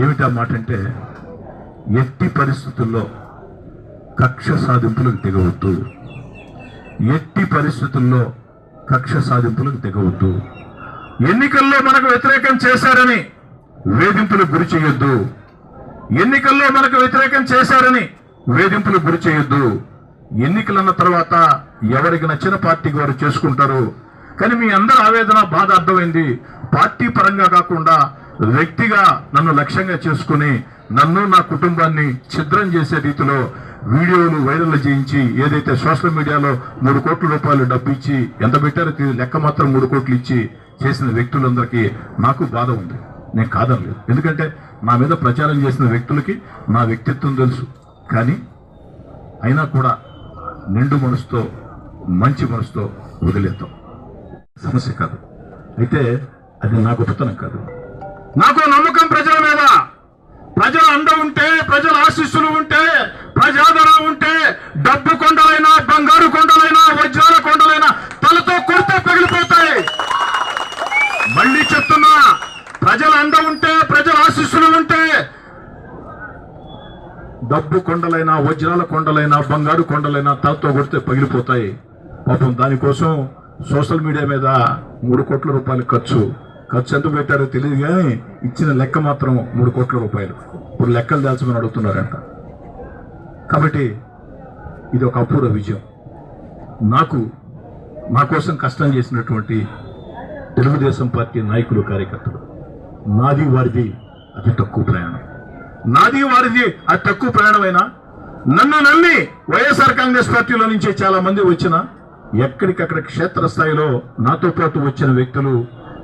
ఏమిటా మాట అంటే ఎట్టి పరిస్థితుల్లో కక్ష సాధింపులకు దిగవద్దు ఎట్టి పరిస్థితుల్లో కక్ష సాధింపులకు తెగవద్దు. ఎన్నికల్లో మనకు వ్యతిరేకం చేశారని వేధింపులకు గురి చేయొద్దు. ఎన్నికల్లో మనకు వ్యతిరేకం చేశారని వేధింపులకు గురి చేయొద్దు. ఎన్నికలన్న తర్వాత ఎవరికి నచ్చిన పార్టీకి వారు చేసుకుంటారు. కానీ మీ అందరి ఆవేదన బాధ అర్థమైంది పార్టీ పరంగా కాకుండా వ్యక్తిగా నన్ను లక్ష్యంగా చేసుకుని నన్ను నా కుటుంబాన్ని ఛిద్రం చేసే రీతిలో వీడియోలు వైరల్ చేయించి ఏదైతే సోషల్ మీడియాలో మూడు కోట్ల రూపాయలు డబ్బు ఇచ్చి ఎంత పెట్టారో లెక్క మాత్రం మూడు కోట్లు ఇచ్చి చేసిన వ్యక్తులందరికీ నాకు బాధ ఉంది. నేను కాదనలేదు. ఎందుకంటే నా మీద ప్రచారం చేసిన వ్యక్తులకి నా వ్యక్తిత్వం తెలుసు. కానీ అయినా కూడా నిండు మనసుతో మంచి మనసుతో వదిలేద్దాం. సమస్య కాదు. అయితే అది నా గొప్పతనం కాదు. నాకు నమ్మకం ప్రజల మీద. ప్రజల అండ ఉంటే ప్రజల ఆశీస్సులు ఉంటే ప్రజాదరణ ఉంటే డబ్బు కొండలైనా బంగారు కొండలైనా వజ్రాల కొండలైనా తలతో కొడితే పగిలిపోతాయి. మళ్ళీ చెప్తున్నా ప్రజల అండ ఉంటే ప్రజల ఆశీస్సులు ఉంటే డబ్బు కొండలైనా వజ్రాల కొండలైనా బంగారు కొండలైనా తలతో కొడితే పగిలిపోతాయి. పాపం దానికోసం సోషల్ మీడియా మీద మూడు కోట్ల రూపాయలు ఖర్చు. ఖర్చు ఎంత పెట్టారో తెలియదు కానీ ఇచ్చిన లెక్క మాత్రం మూడు కోట్ల రూపాయలు. ఇప్పుడు లెక్కలు దాల్చమని అడుగుతున్నారంట. కాబట్టి ఇది ఒక అపూర్వ విజయం. నాకు నా కోసం కష్టం చేసినటువంటి తెలుగుదేశం పార్టీ నాయకులు కార్యకర్తలు నాది వారిది అతి తక్కువ ప్రయాణం. నాది వారిది అతి తక్కువ ప్రయాణమైనా? నన్ను నమ్మి వైఎస్ఆర్ కాంగ్రెస్ పార్టీలో నుంచి చాలా మంది వచ్చిన ఎక్కడికక్కడ క్షేత్రస్థాయిలో నాతో పాటు వచ్చిన వ్యక్తులు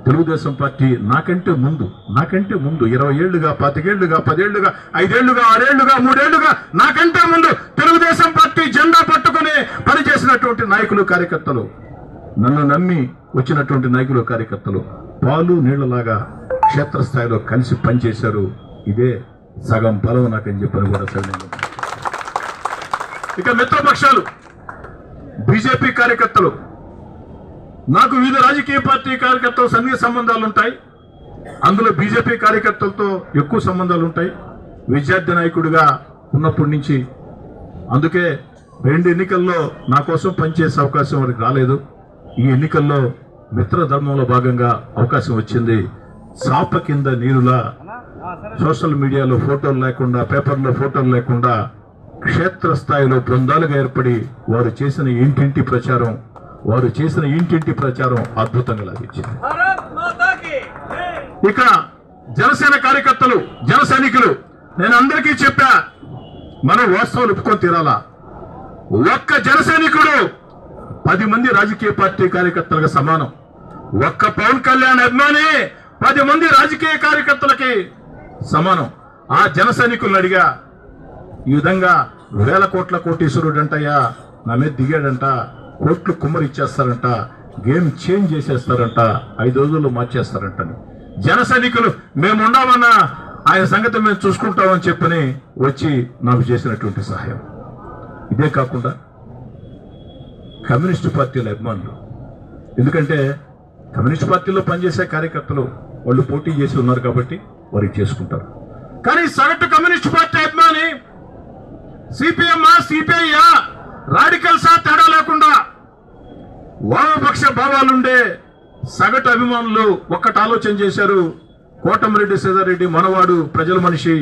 తెలుగుదేశం పార్టీ నాకంటే ముందు నాకంటే ముందు ఇరవై ఏళ్ళుగా పాతికేళ్ళుగా పదేళ్ళుగా ఐదేళ్ళుగా ఆరేళ్ళుగా మూడేళ్ళుగా నాకంటే ముందు తెలుగుదేశం పార్టీ జెండా పట్టుకుని పనిచేసినటువంటి నాయకులు కార్యకర్తలు. నన్ను నమ్మి వచ్చినటువంటి నాయకులు కార్యకర్తలు పాలు నీళ్ళలాగా క్షేత్రస్థాయిలో కలిసి పనిచేశారు. ఇదే సగం బలం నాకని చెప్పని కూడా సవినయంగా ఇక మిత్రపక్షాలు బీజేపీ కార్యకర్తలు నాకు వివిధ రాజకీయ పార్టీ కార్యకర్తలు సన్నిహిత సంబంధాలు ఉంటాయి. అందులో బీజేపీ కార్యకర్తలతో ఎక్కువ సంబంధాలు ఉంటాయి. విద్యార్థి నాయకుడిగా ఉన్నప్పటి నుంచి. అందుకే రెండు ఎన్నికల్లో నా కోసం పనిచేసే అవకాశం వారికి రాలేదు. ఈ ఎన్నికల్లో మిత్ర ధర్మంలో భాగంగా అవకాశం వచ్చింది. చాప కింద నీరులా సోషల్ మీడియాలో ఫోటోలు లేకుండా పేపర్లో ఫోటోలు లేకుండా క్షేత్రస్థాయిలో బృందాలుగా ఏర్పడి వారు చేసిన ఇంటింటి ప్రచారం వారు చేసిన ఇంటింటి ప్రచారం అద్భుతంగా లభించింది. ఇక్కడ జనసేన కార్యకర్తలు జన సైనికులు నేను అందరికీ చెప్పా మనం వాస్తవం ఒప్పుకొని తీరాలా? ఒక్క జన సైనికుడు పది మంది రాజకీయ పార్టీ కార్యకర్తలకు సమానం. ఒక్క పవన్ కళ్యాణ్ అభిమాని పది మంది రాజకీయ కార్యకర్తలకి సమానం. ఆ జన సైనికులను అడిగా ఈ విధంగా వేల కోట్ల కోటీశ్వరుడంటయ్యా నా మీద దిగాడంట. కోట్లు కుమ్మరిచ్చేస్తారంట గేమ్ చేంజ్ చేసేస్తారంట ఐదు రోజుల్లో మార్చేస్తారంట అని. జన సైనికులు మేము ఆయన సంగతి మేము చూసుకుంటామని చెప్పని వచ్చి నాకు చేసినటువంటి సహాయం. ఇదే కాకుండా కమ్యూనిస్టు పార్టీల అభిమానులు. ఎందుకంటే కమ్యూనిస్ట్ పార్టీలో పనిచేసే కార్యకర్తలు వాళ్ళు పోటీ చేసి ఉన్నారు కాబట్టి వారు చేసుకుంటారు. కానీ సగటు కమ్యూనిస్ట్ పార్టీ అభిమాని సిపిఎం సిపిఐ రాడికల్సా తేడా లేకుండా వామపక్ష భావాలుండే సగటు అభిమానులు ఒక్కటి ఆలోచన చేశారు. కోటమిరెడ్డి సీతారెడ్డి మనవాడు ప్రజల మనిషి.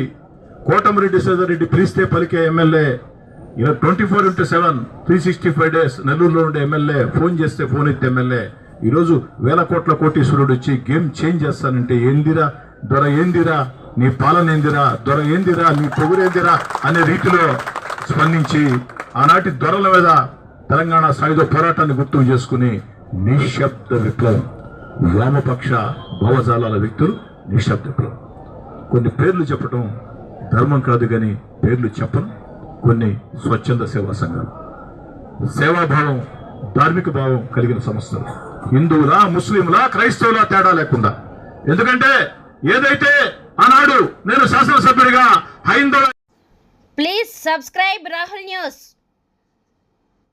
కోటమిరెడ్డి సీతారెడ్డి పిలిస్తే పలికే ఎమ్మెల్యే. ఇలా twenty four into seven three sixty five days నెల్లూరులో ఉండే ఎమ్మెల్యే ఫోన్ చేస్తే ఫోన్ ఎత్తే ఎమ్మెల్యే. ఈరోజు వేల కోట్ల కోటీశ్వరుడు వచ్చి గేమ్ చేంజ్ చేస్తానంటే ఏందిరా? దొర ఏందిరా? నీ పాలన ఏందిరా? దొర ఏందిరా? నీ పొగురేందిరా? అనే రీతిలో స్పందించి ఆనాటి దొరల మీద తెలంగాణ సాయుధ పోరాటాన్ని గుర్తు చేసుకుని నిశ్శబ్ద విప్లవం. వామపక్ష భావజాలాల వ్యక్తులు నిశ్శబ్ద విప్లవం. కొన్ని పేర్లు చెప్పటం ధర్మం కాదు కానీ పేర్లు చెప్పను. కొన్ని స్వచ్ఛంద సేవా సంఘాలు. సేవాభావం ధార్మిక భావం కలిగిన సంస్థలు. హిందువులా ముస్లింలా క్రైస్తవులా తేడా లేకుండా. ఎందుకంటే ఏదైతే ఆనాడు నేను శాసనసభ్యుడిగా హైందవ ప్లీజ్ సబ్స్క్రైబ్ రాహుల్ న్యూస్